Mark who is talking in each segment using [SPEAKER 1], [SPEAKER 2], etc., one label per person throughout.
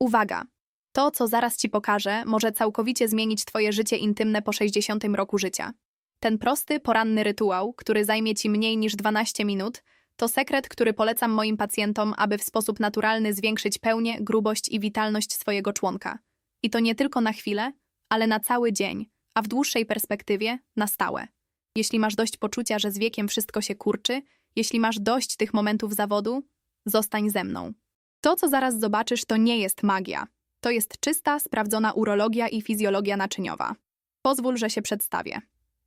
[SPEAKER 1] Uwaga! To, co zaraz ci pokażę, może całkowicie zmienić twoje życie intymne po 60 roku życia. Ten prosty, poranny rytuał, który zajmie ci mniej niż 12 minut, to sekret, który polecam moim pacjentom, aby w sposób naturalny zwiększyć pełnię, grubość i witalność swojego członka. I to nie tylko na chwilę, ale na cały dzień, a w dłuższej perspektywie na stałe. Jeśli masz dość poczucia, że z wiekiem wszystko się kurczy, jeśli masz dość tych momentów zawodu, zostań ze mną. To, co zaraz zobaczysz, to nie jest magia. To jest czysta, sprawdzona urologia i fizjologia naczyniowa. Pozwól, że się przedstawię.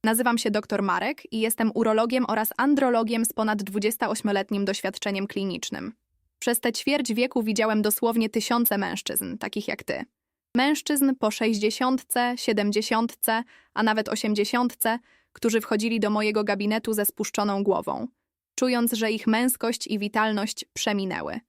[SPEAKER 1] Nazywam się dr Marek i jestem urologiem oraz andrologiem z ponad 28-letnim doświadczeniem klinicznym. Przez tę ćwierć wieku widziałem dosłownie tysiące mężczyzn, takich jak ty. Mężczyzn po 60, 70, a nawet 80, którzy wchodzili do mojego gabinetu ze spuszczoną głową, czując, że ich męskość i witalność przeminęły.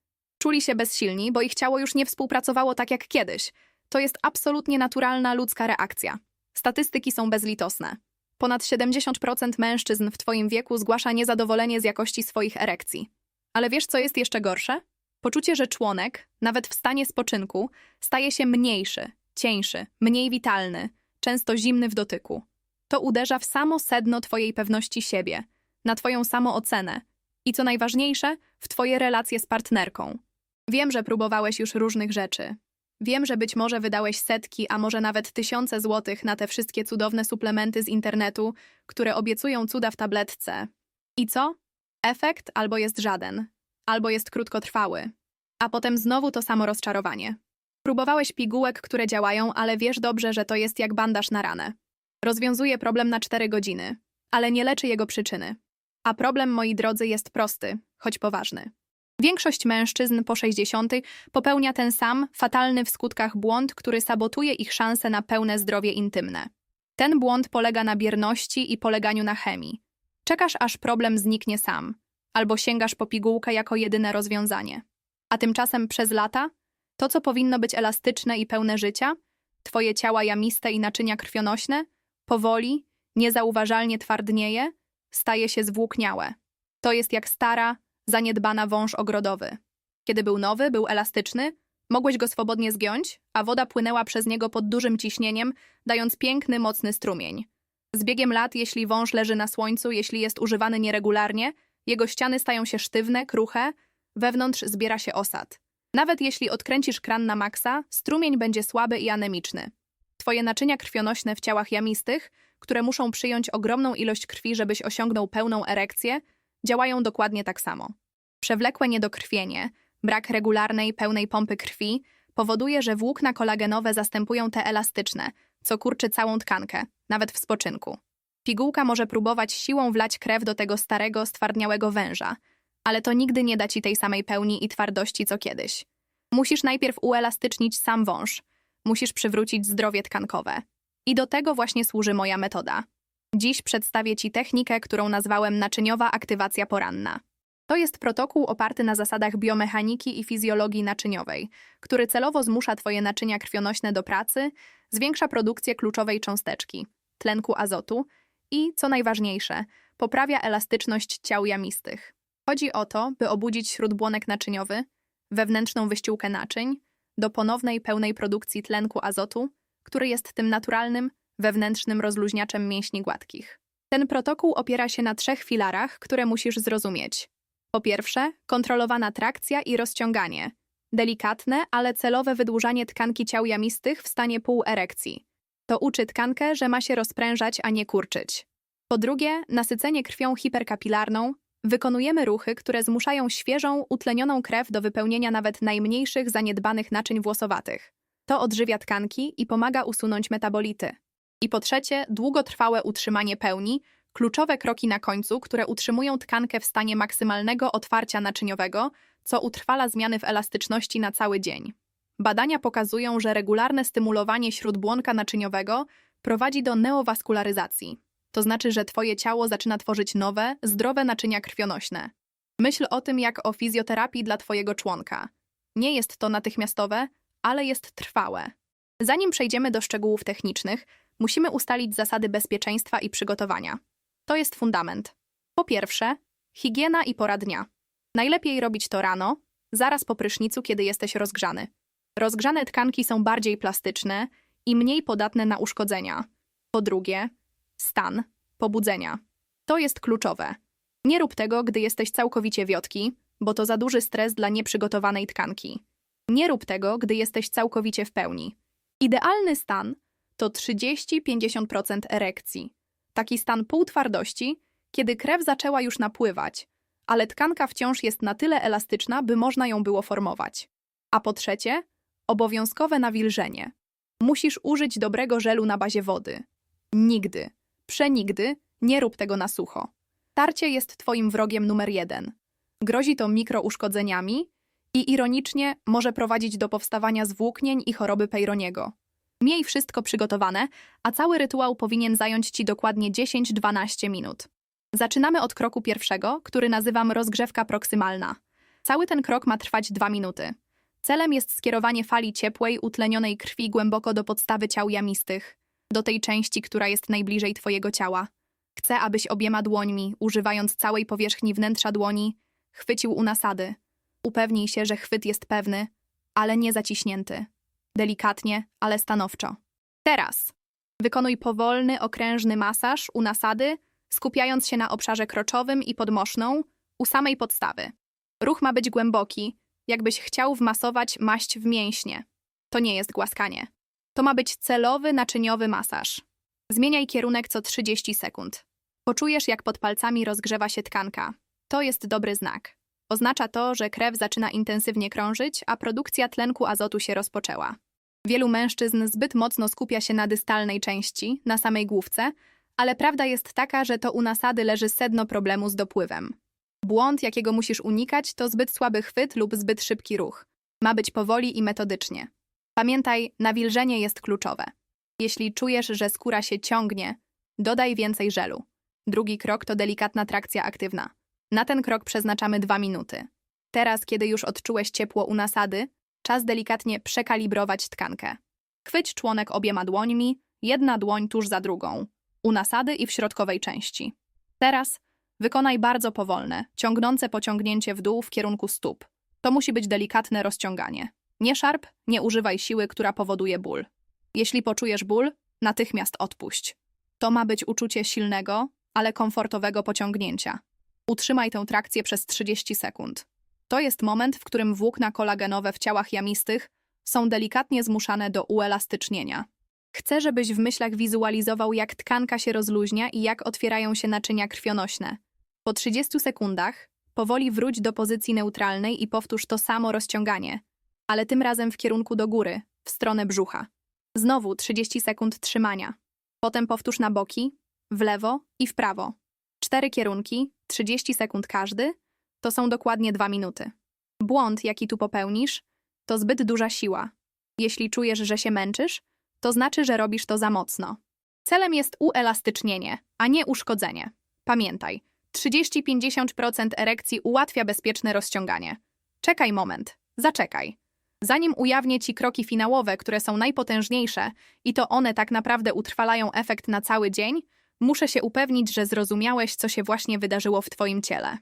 [SPEAKER 1] Czuli się bezsilni, bo ich ciało już nie współpracowało tak jak kiedyś. To jest absolutnie naturalna ludzka reakcja. Statystyki są bezlitosne. Ponad 70% mężczyzn w Twoim wieku zgłasza niezadowolenie z jakości swoich erekcji. Ale wiesz, co jest jeszcze gorsze? Poczucie, że członek, nawet w stanie spoczynku, staje się mniejszy, cieńszy, mniej witalny, często zimny w dotyku. To uderza w samo sedno Twojej pewności siebie, na Twoją samoocenę i co najważniejsze, w Twoje relacje z partnerką. Wiem, że próbowałeś już różnych rzeczy. Wiem, że być może wydałeś setki, a może nawet tysiące złotych na te wszystkie cudowne suplementy z internetu, które obiecują cuda w tabletce. I co? Efekt albo jest żaden, albo jest krótkotrwały. A potem znowu to samo rozczarowanie. Próbowałeś pigułek, które działają, ale wiesz dobrze, że to jest jak bandaż na ranę. Rozwiązuje problem na 4 godziny, ale nie leczy jego przyczyny. A problem, moi drodzy, jest prosty, choć poważny. Większość mężczyzn po 60 popełnia ten sam, fatalny w skutkach błąd, który sabotuje ich szanse na pełne zdrowie intymne. Ten błąd polega na bierności i poleganiu na chemii. Czekasz, aż problem zniknie sam, albo sięgasz po pigułkę jako jedyne rozwiązanie. A tymczasem przez lata to, co powinno być elastyczne i pełne życia, twoje ciała jamiste i naczynia krwionośne, powoli, niezauważalnie twardnieje, staje się zwłókniałe. To jest jak stara, zaniedbana wąż ogrodowy. Kiedy był nowy, był elastyczny, mogłeś go swobodnie zgiąć, a woda płynęła przez niego pod dużym ciśnieniem, dając piękny, mocny strumień. Z biegiem lat, jeśli wąż leży na słońcu, jeśli jest używany nieregularnie, jego ściany stają się sztywne, kruche, wewnątrz zbiera się osad. Nawet jeśli odkręcisz kran na maksa, strumień będzie słaby i anemiczny. Twoje naczynia krwionośne w ciałach jamistych, które muszą przyjąć ogromną ilość krwi, żebyś osiągnął pełną erekcję, działają dokładnie tak samo. Przewlekłe niedokrwienie, brak regularnej, pełnej pompy krwi powoduje, że włókna kolagenowe zastępują te elastyczne, co kurczy całą tkankę, nawet w spoczynku. Pigułka może próbować siłą wlać krew do tego starego, stwardniałego węża, ale to nigdy nie da ci tej samej pełni i twardości co kiedyś. Musisz najpierw uelastycznić sam wąż, musisz przywrócić zdrowie tkankowe. I do tego właśnie służy moja metoda. Dziś przedstawię Ci technikę, którą nazwałem naczyniowa aktywacja poranna. To jest protokół oparty na zasadach biomechaniki i fizjologii naczyniowej, który celowo zmusza Twoje naczynia krwionośne do pracy, zwiększa produkcję kluczowej cząsteczki tlenku azotu i, co najważniejsze, poprawia elastyczność ciał jamistych. Chodzi o to, by obudzić śródbłonek naczyniowy, wewnętrzną wyściółkę naczyń, do ponownej pełnej produkcji tlenku azotu, który jest tym naturalnym, wewnętrznym rozluźniaczem mięśni gładkich. Ten protokół opiera się na trzech filarach, które musisz zrozumieć. Po pierwsze, kontrolowana trakcja i rozciąganie. Delikatne, ale celowe wydłużanie tkanki ciał jamistych w stanie półerekcji. To uczy tkankę, że ma się rozprężać, a nie kurczyć. Po drugie, nasycenie krwią hiperkapilarną. Wykonujemy ruchy, które zmuszają świeżą, utlenioną krew do wypełnienia nawet najmniejszych, zaniedbanych naczyń włosowatych. To odżywia tkanki i pomaga usunąć metabolity. I po trzecie, długotrwałe utrzymanie pełni, kluczowe kroki na końcu, które utrzymują tkankę w stanie maksymalnego otwarcia naczyniowego, co utrwala zmiany w elastyczności na cały dzień. Badania pokazują, że regularne stymulowanie śródbłonka naczyniowego prowadzi do neowaskularyzacji. To znaczy, że twoje ciało zaczyna tworzyć nowe, zdrowe naczynia krwionośne. Myśl o tym jak o fizjoterapii dla twojego członka. Nie jest to natychmiastowe, ale jest trwałe. Zanim przejdziemy do szczegółów technicznych, musimy ustalić zasady bezpieczeństwa i przygotowania. To jest fundament. Po pierwsze, higiena i pora dnia. Najlepiej robić to rano, zaraz po prysznicu, kiedy jesteś rozgrzany. Rozgrzane tkanki są bardziej plastyczne i mniej podatne na uszkodzenia. Po drugie, stan pobudzenia. To jest kluczowe. Nie rób tego, gdy jesteś całkowicie wiotki, bo to za duży stres dla nieprzygotowanej tkanki. Nie rób tego, gdy jesteś całkowicie w pełni. Idealny stan to 30-50% erekcji. Taki stan półtwardości, kiedy krew zaczęła już napływać, ale tkanka wciąż jest na tyle elastyczna, by można ją było formować. A po trzecie, obowiązkowe nawilżenie. Musisz użyć dobrego żelu na bazie wody. Nigdy, przenigdy nie rób tego na sucho. Tarcie jest twoim wrogiem numer jeden. Grozi to mikrouszkodzeniami i ironicznie może prowadzić do powstawania zwłóknień i choroby Peyronie'ego. Miej wszystko przygotowane, a cały rytuał powinien zająć ci dokładnie 10-12 minut. Zaczynamy od kroku pierwszego, który nazywam rozgrzewka proksymalna. Cały ten krok ma trwać 2 minuty. Celem jest skierowanie fali ciepłej, utlenionej krwi głęboko do podstawy ciał jamistych, do tej części, która jest najbliżej twojego ciała. Chcę, abyś obiema dłońmi, używając całej powierzchni wnętrza dłoni, chwycił u nasady. Upewnij się, że chwyt jest pewny, ale nie zaciśnięty. Delikatnie, ale stanowczo. Teraz wykonuj powolny, okrężny masaż u nasady, skupiając się na obszarze kroczowym i podmoszną, u samej podstawy. Ruch ma być głęboki, jakbyś chciał wmasować maść w mięśnie. To nie jest głaskanie. To ma być celowy, naczyniowy masaż. Zmieniaj kierunek co 30 sekund. Poczujesz, jak pod palcami rozgrzewa się tkanka. To jest dobry znak. Oznacza to, że krew zaczyna intensywnie krążyć, a produkcja tlenku azotu się rozpoczęła. Wielu mężczyzn zbyt mocno skupia się na dystalnej części, na samej główce, ale prawda jest taka, że to u nasady leży sedno problemu z dopływem. Błąd, jakiego musisz unikać, to zbyt słaby chwyt lub zbyt szybki ruch. Ma być powoli i metodycznie. Pamiętaj, nawilżenie jest kluczowe. Jeśli czujesz, że skóra się ciągnie, dodaj więcej żelu. Drugi krok to delikatna trakcja aktywna. Na ten krok przeznaczamy dwa minuty. Teraz, kiedy już odczułeś ciepło u nasady, czas delikatnie przekalibrować tkankę. Chwyć członek obiema dłońmi, jedna dłoń tuż za drugą, u nasady i w środkowej części. Teraz wykonaj bardzo powolne, ciągnące pociągnięcie w dół w kierunku stóp. To musi być delikatne rozciąganie. Nie szarp, nie używaj siły, która powoduje ból. Jeśli poczujesz ból, natychmiast odpuść. To ma być uczucie silnego, ale komfortowego pociągnięcia. Utrzymaj tę trakcję przez 30 sekund. To jest moment, w którym włókna kolagenowe w ciałach jamistych są delikatnie zmuszane do uelastycznienia. Chcę, żebyś w myślach wizualizował, jak tkanka się rozluźnia i jak otwierają się naczynia krwionośne. Po 30 sekundach powoli wróć do pozycji neutralnej i powtórz to samo rozciąganie, ale tym razem w kierunku do góry, w stronę brzucha. Znowu 30 sekund trzymania. Potem powtórz na boki, w lewo i w prawo. Cztery kierunki, 30 sekund każdy, to są dokładnie dwa minuty. Błąd, jaki tu popełnisz, to zbyt duża siła. Jeśli czujesz, że się męczysz, to znaczy, że robisz to za mocno. Celem jest uelastycznienie, a nie uszkodzenie. Pamiętaj, 30-50% erekcji ułatwia bezpieczne rozciąganie. Czekaj moment, zaczekaj. Zanim ujawnię ci kroki finałowe, które są najpotężniejsze i to one tak naprawdę utrwalają efekt na cały dzień, muszę się upewnić, że zrozumiałeś, co się właśnie wydarzyło w twoim ciele.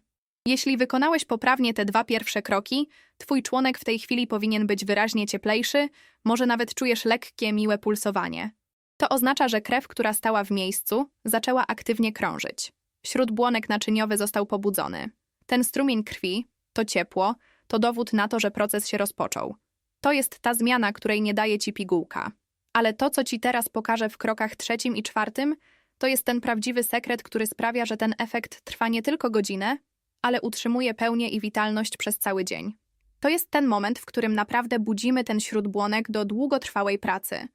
[SPEAKER 1] Jeśli wykonałeś poprawnie te dwa pierwsze kroki, twój członek w tej chwili powinien być wyraźnie cieplejszy, może nawet czujesz lekkie, miłe pulsowanie. To oznacza, że krew, która stała w miejscu, zaczęła aktywnie krążyć. Śródbłonek naczyniowy został pobudzony. Ten strumień krwi, to ciepło, to dowód na to, że proces się rozpoczął. To jest ta zmiana, której nie daje ci pigułka. Ale to, co ci teraz pokażę w krokach trzecim i czwartym, to jest ten prawdziwy sekret, który sprawia, że ten efekt trwa nie tylko godzinę, ale utrzymuje pełnię i witalność przez cały dzień. To jest ten moment, w którym naprawdę budzimy ten śródbłonek do długotrwałej pracy.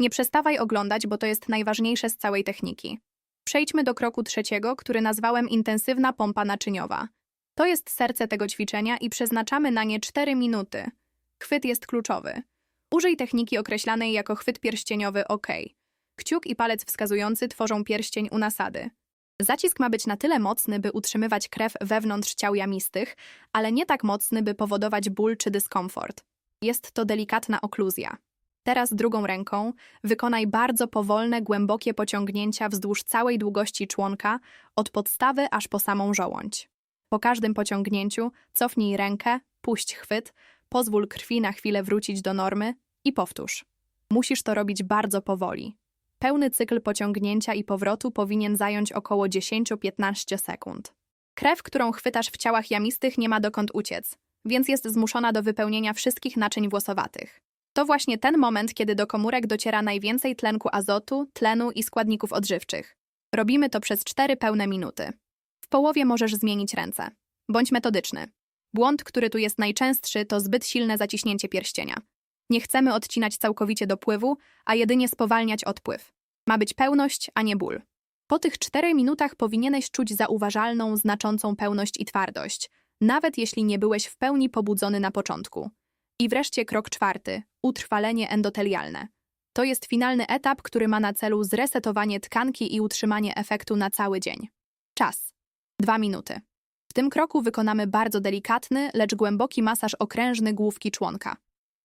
[SPEAKER 1] Nie przestawaj oglądać, bo to jest najważniejsze z całej techniki. Przejdźmy do kroku trzeciego, który nazwałem intensywna pompa naczyniowa. To jest serce tego ćwiczenia i przeznaczamy na nie 4 minuty. Chwyt jest kluczowy. Użyj techniki określanej jako chwyt pierścieniowy OK. Kciuk i palec wskazujący tworzą pierścień u nasady. Zacisk ma być na tyle mocny, by utrzymywać krew wewnątrz ciał jamistych, ale nie tak mocny, by powodować ból czy dyskomfort. Jest to delikatna okluzja. Teraz drugą ręką wykonaj bardzo powolne, głębokie pociągnięcia wzdłuż całej długości członka, od podstawy aż po samą żołądź. Po każdym pociągnięciu cofnij rękę, puść chwyt, pozwól krwi na chwilę wrócić do normy i powtórz. Musisz to robić bardzo powoli. Pełny cykl pociągnięcia i powrotu powinien zająć około 10-15 sekund. Krew, którą chwytasz w ciałach jamistych, nie ma dokąd uciec, więc jest zmuszona do wypełnienia wszystkich naczyń włosowatych. To właśnie ten moment, kiedy do komórek dociera najwięcej tlenku azotu, tlenu i składników odżywczych. Robimy to przez 4 pełne minuty. W połowie możesz zmienić ręce. Bądź metodyczny. Błąd, który tu jest najczęstszy, to zbyt silne zaciśnięcie pierścienia. Nie chcemy odcinać całkowicie dopływu, a jedynie spowalniać odpływ. Ma być pełność, a nie ból. Po tych 4 minutach powinieneś czuć zauważalną, znaczącą pełność i twardość, nawet jeśli nie byłeś w pełni pobudzony na początku. I wreszcie krok czwarty utrwalenie endotelialne. To jest finalny etap, który ma na celu zresetowanie tkanki i utrzymanie efektu na cały dzień. Czas 2 minuty. W tym kroku wykonamy bardzo delikatny, lecz głęboki masaż okrężny główki członka.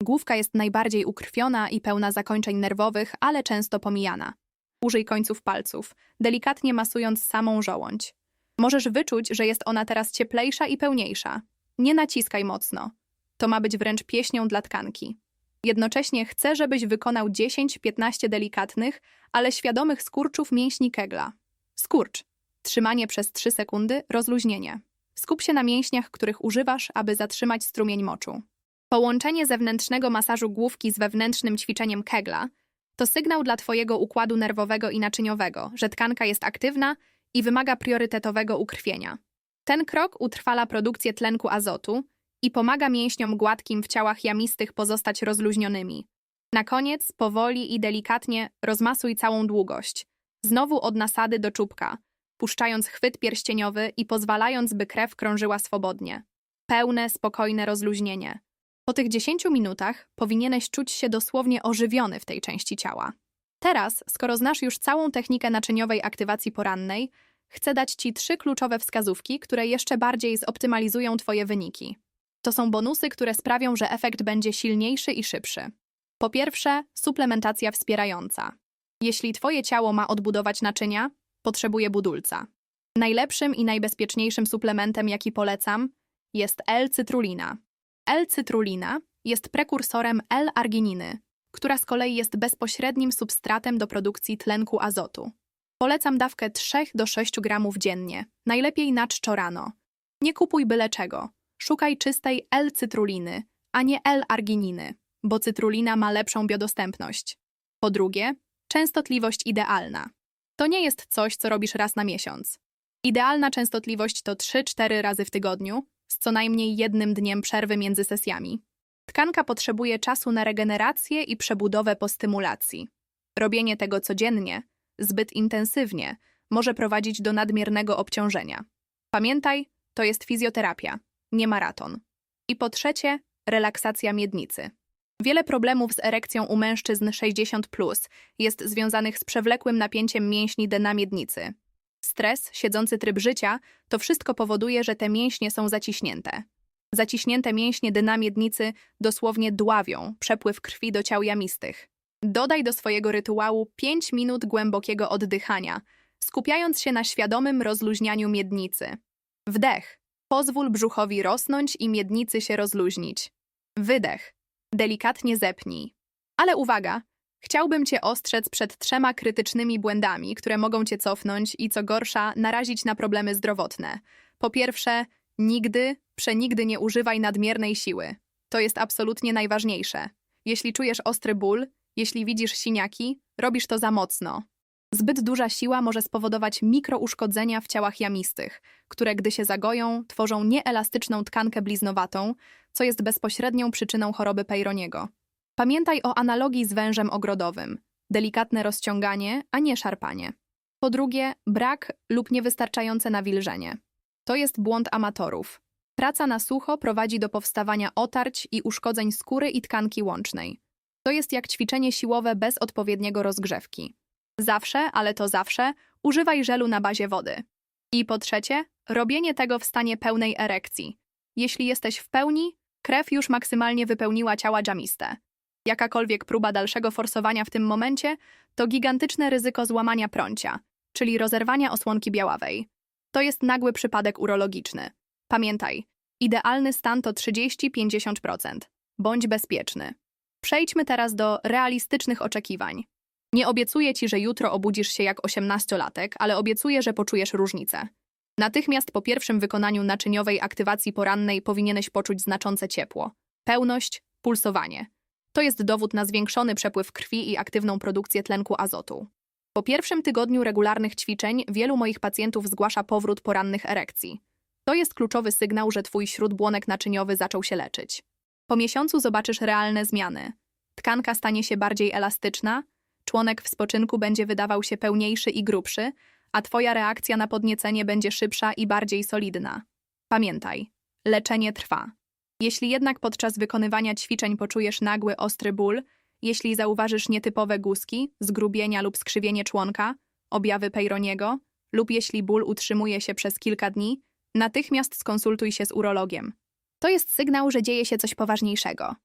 [SPEAKER 1] Główka jest najbardziej ukrwiona i pełna zakończeń nerwowych, ale często pomijana. Użyj końców palców, delikatnie masując samą żołądź. Możesz wyczuć, że jest ona teraz cieplejsza i pełniejsza. Nie naciskaj mocno. To ma być wręcz pieśnią dla tkanki. Jednocześnie chcę, żebyś wykonał 10-15 delikatnych, ale świadomych skurczów mięśni kegla. Skurcz. Trzymanie przez 3 sekundy, rozluźnienie. Skup się na mięśniach, których używasz, aby zatrzymać strumień moczu. Połączenie zewnętrznego masażu główki z wewnętrznym ćwiczeniem kegla to sygnał dla Twojego układu nerwowego i naczyniowego, że tkanka jest aktywna i wymaga priorytetowego ukrwienia. Ten krok utrwala produkcję tlenku azotu i pomaga mięśniom gładkim w ciałach jamistych pozostać rozluźnionymi. Na koniec, powoli i delikatnie rozmasuj całą długość. Znowu od nasady do czubka, puszczając chwyt pierścieniowy i pozwalając, by krew krążyła swobodnie. Pełne, spokojne rozluźnienie. Po tych 10 minutach powinieneś czuć się dosłownie ożywiony w tej części ciała. Teraz, skoro znasz już całą technikę naczyniowej aktywacji porannej, chcę dać Ci trzy kluczowe wskazówki, które jeszcze bardziej zoptymalizują Twoje wyniki. To są bonusy, które sprawią, że efekt będzie silniejszy i szybszy. Po pierwsze, suplementacja wspierająca. Jeśli Twoje ciało ma odbudować naczynia, potrzebuje budulca. Najlepszym i najbezpieczniejszym suplementem, jaki polecam, jest L-cytrulina. L-cytrulina jest prekursorem L-argininy, która z kolei jest bezpośrednim substratem do produkcji tlenku azotu. Polecam dawkę 3 do 6 gramów dziennie, najlepiej na czczo rano. Nie kupuj byle czego. Szukaj czystej L-cytruliny, a nie L-argininy, bo cytrulina ma lepszą biodostępność. Po drugie, częstotliwość idealna. To nie jest coś, co robisz raz na miesiąc. Idealna częstotliwość to 3-4 razy w tygodniu, z co najmniej jednym dniem przerwy między sesjami. Tkanka potrzebuje czasu na regenerację i przebudowę po stymulacji. Robienie tego codziennie, zbyt intensywnie, może prowadzić do nadmiernego obciążenia. Pamiętaj, to jest fizjoterapia, nie maraton. I po trzecie, relaksacja miednicy. Wiele problemów z erekcją u mężczyzn 60 plus jest związanych z przewlekłym napięciem mięśni dna miednicy. Stres, siedzący tryb życia, to wszystko powoduje, że te mięśnie są zaciśnięte. Zaciśnięte mięśnie dna miednicy dosłownie dławią przepływ krwi do ciał jamistych. Dodaj do swojego rytuału 5 minut głębokiego oddychania, skupiając się na świadomym rozluźnianiu miednicy. Wdech. Pozwól brzuchowi rosnąć i miednicy się rozluźnić. Wydech. Delikatnie zepnij. Ale uwaga, chciałbym cię ostrzec przed trzema krytycznymi błędami, które mogą cię cofnąć i co gorsza, narazić na problemy zdrowotne. Po pierwsze, nigdy, przenigdy nie używaj nadmiernej siły. To jest absolutnie najważniejsze. Jeśli czujesz ostry ból, jeśli widzisz siniaki, robisz to za mocno. Zbyt duża siła może spowodować mikrouszkodzenia w ciałach jamistych, które gdy się zagoją, tworzą nieelastyczną tkankę bliznowatą, co jest bezpośrednią przyczyną choroby Peyronieego. Pamiętaj o analogii z wężem ogrodowym. Delikatne rozciąganie, a nie szarpanie. Po drugie, brak lub niewystarczające nawilżenie. To jest błąd amatorów. Praca na sucho prowadzi do powstawania otarć i uszkodzeń skóry i tkanki łącznej. To jest jak ćwiczenie siłowe bez odpowiedniego rozgrzewki. Zawsze, ale to zawsze, używaj żelu na bazie wody. I po trzecie, robienie tego w stanie pełnej erekcji. Jeśli jesteś w pełni, krew już maksymalnie wypełniła ciała dżamiste. Jakakolwiek próba dalszego forsowania w tym momencie to gigantyczne ryzyko złamania prącia, czyli rozerwania osłonki białawej. To jest nagły przypadek urologiczny. Pamiętaj, idealny stan to 30-50%. bądź bezpieczny. Przejdźmy teraz do realistycznych oczekiwań. Nie obiecuję ci, że jutro obudzisz się jak osiemnastolatek, ale obiecuję, że poczujesz różnicę. Natychmiast po pierwszym wykonaniu naczyniowej aktywacji porannej powinieneś poczuć znaczące ciepło, pełność, pulsowanie. To jest dowód na zwiększony przepływ krwi i aktywną produkcję tlenku azotu. Po pierwszym tygodniu regularnych ćwiczeń wielu moich pacjentów zgłasza powrót porannych erekcji. To jest kluczowy sygnał, że twój śródbłonek naczyniowy zaczął się leczyć. Po miesiącu zobaczysz realne zmiany. Tkanka stanie się bardziej elastyczna, członek w spoczynku będzie wydawał się pełniejszy i grubszy, a twoja reakcja na podniecenie będzie szybsza i bardziej solidna. Pamiętaj, leczenie trwa. Jeśli jednak podczas wykonywania ćwiczeń poczujesz nagły, ostry ból, jeśli zauważysz nietypowe guzki, zgrubienia lub skrzywienie członka, objawy Peyronieego, lub jeśli ból utrzymuje się przez kilka dni, natychmiast skonsultuj się z urologiem. To jest sygnał, że dzieje się coś poważniejszego.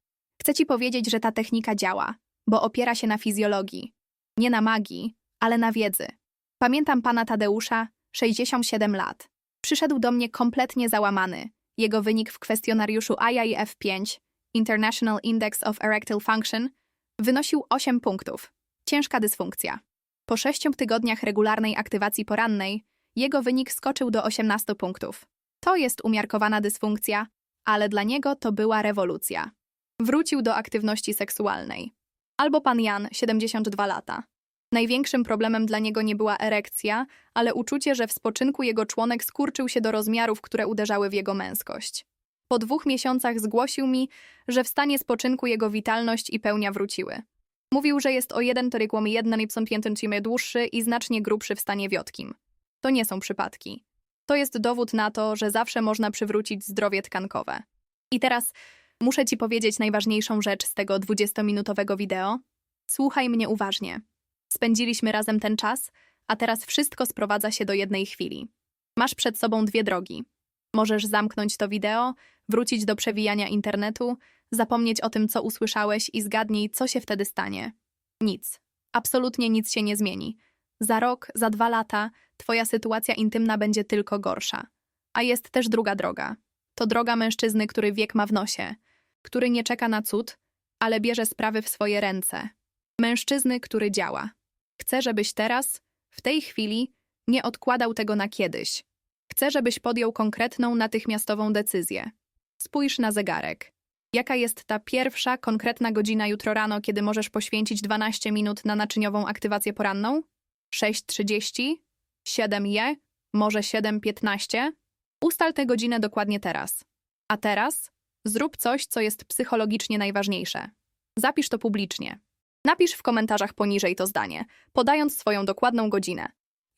[SPEAKER 1] Chcę ci powiedzieć, że ta technika działa, bo opiera się na fizjologii. Nie na magii, ale na wiedzy. Pamiętam pana Tadeusza, 67 lat. Przyszedł do mnie kompletnie załamany. Jego wynik w kwestionariuszu IIF-5, International Index of Erectile Function, wynosił 8 punktów. Ciężka dysfunkcja. Po 6 tygodniach regularnej aktywacji porannej, jego wynik skoczył do 18 punktów. To jest umiarkowana dysfunkcja, ale dla niego to była rewolucja. Wrócił do aktywności seksualnej. Albo pan Jan, 72 lata. Największym problemem dla niego nie była erekcja, ale uczucie, że w spoczynku jego członek skurczył się do rozmiarów, które uderzały w jego męskość. Po dwóch miesiącach zgłosił mi, że w stanie spoczynku jego witalność i pełnia wróciły. Mówił, że jest o 1,1 cm dłuższy i znacznie grubszy w stanie wiotkim. To nie są przypadki. To jest dowód na to, że zawsze można przywrócić zdrowie tkankowe. I teraz muszę ci powiedzieć najważniejszą rzecz z tego 20-minutowego wideo. Słuchaj mnie uważnie. Spędziliśmy razem ten czas, a teraz wszystko sprowadza się do jednej chwili. Masz przed sobą dwie drogi. Możesz zamknąć to wideo, wrócić do przewijania internetu, zapomnieć o tym, co usłyszałeś i zgadnij, co się wtedy stanie. Nic. Absolutnie nic się nie zmieni. Za rok, za dwa lata twoja sytuacja intymna będzie tylko gorsza. A jest też druga droga. To droga mężczyzny, który wiek ma w nosie, który nie czeka na cud, ale bierze sprawy w swoje ręce. Mężczyzny, który działa. Chcę, żebyś teraz, w tej chwili, nie odkładał tego na kiedyś. Chcę, żebyś podjął konkretną, natychmiastową decyzję. Spójrz na zegarek. Jaka jest ta pierwsza, konkretna godzina jutro rano, kiedy możesz poświęcić 12 minut na naczyniową aktywację poranną? 6.30? 7 je? Może 7.15? Ustal tę godzinę dokładnie teraz. A teraz zrób coś, co jest psychologicznie najważniejsze. Zapisz to publicznie. Napisz w komentarzach poniżej to zdanie, podając swoją dokładną godzinę.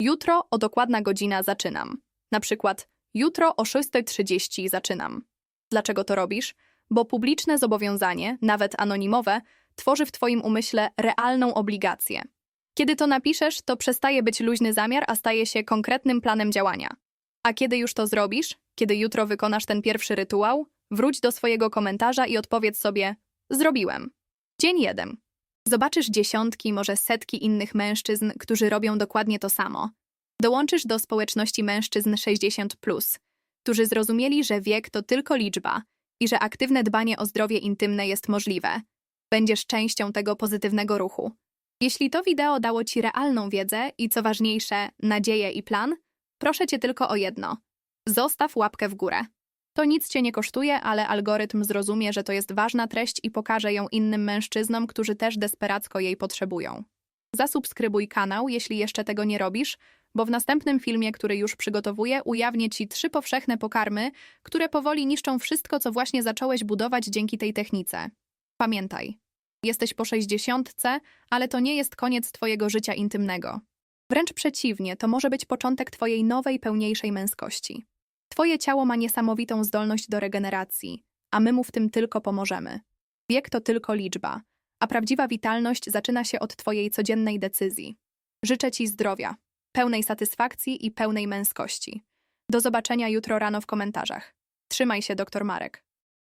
[SPEAKER 1] Jutro o dokładna godzina zaczynam. Na przykład jutro o 6.30 zaczynam. Dlaczego to robisz? Bo publiczne zobowiązanie, nawet anonimowe, tworzy w Twoim umyśle realną obligację. Kiedy to napiszesz, to przestaje być luźny zamiar, a staje się konkretnym planem działania. A kiedy już to zrobisz, kiedy jutro wykonasz ten pierwszy rytuał, wróć do swojego komentarza i odpowiedz sobie: Zrobiłem. Dzień jeden. Zobaczysz dziesiątki, może setki innych mężczyzn, którzy robią dokładnie to samo. Dołączysz do społeczności mężczyzn 60, którzy zrozumieli, że wiek to tylko liczba i że aktywne dbanie o zdrowie intymne jest możliwe. Będziesz częścią tego pozytywnego ruchu. Jeśli to wideo dało Ci realną wiedzę i co ważniejsze, nadzieję i plan, proszę Cię tylko o jedno. Zostaw łapkę w górę. To nic Cię nie kosztuje, ale algorytm zrozumie, że to jest ważna treść i pokaże ją innym mężczyznom, którzy też desperacko jej potrzebują. Zasubskrybuj kanał, jeśli jeszcze tego nie robisz, bo w następnym filmie, który już przygotowuję, ujawnię Ci trzy powszechne pokarmy, które powoli niszczą wszystko, co właśnie zacząłeś budować dzięki tej technice. Pamiętaj, jesteś po sześćdziesiątce, ale to nie jest koniec Twojego życia intymnego. Wręcz przeciwnie, to może być początek Twojej nowej, pełniejszej męskości. Twoje ciało ma niesamowitą zdolność do regeneracji, a my mu w tym tylko pomożemy. Wiek to tylko liczba, a prawdziwa witalność zaczyna się od Twojej codziennej decyzji. Życzę Ci zdrowia, pełnej satysfakcji i pełnej męskości. Do zobaczenia jutro rano w komentarzach. Trzymaj się, doktor Marek.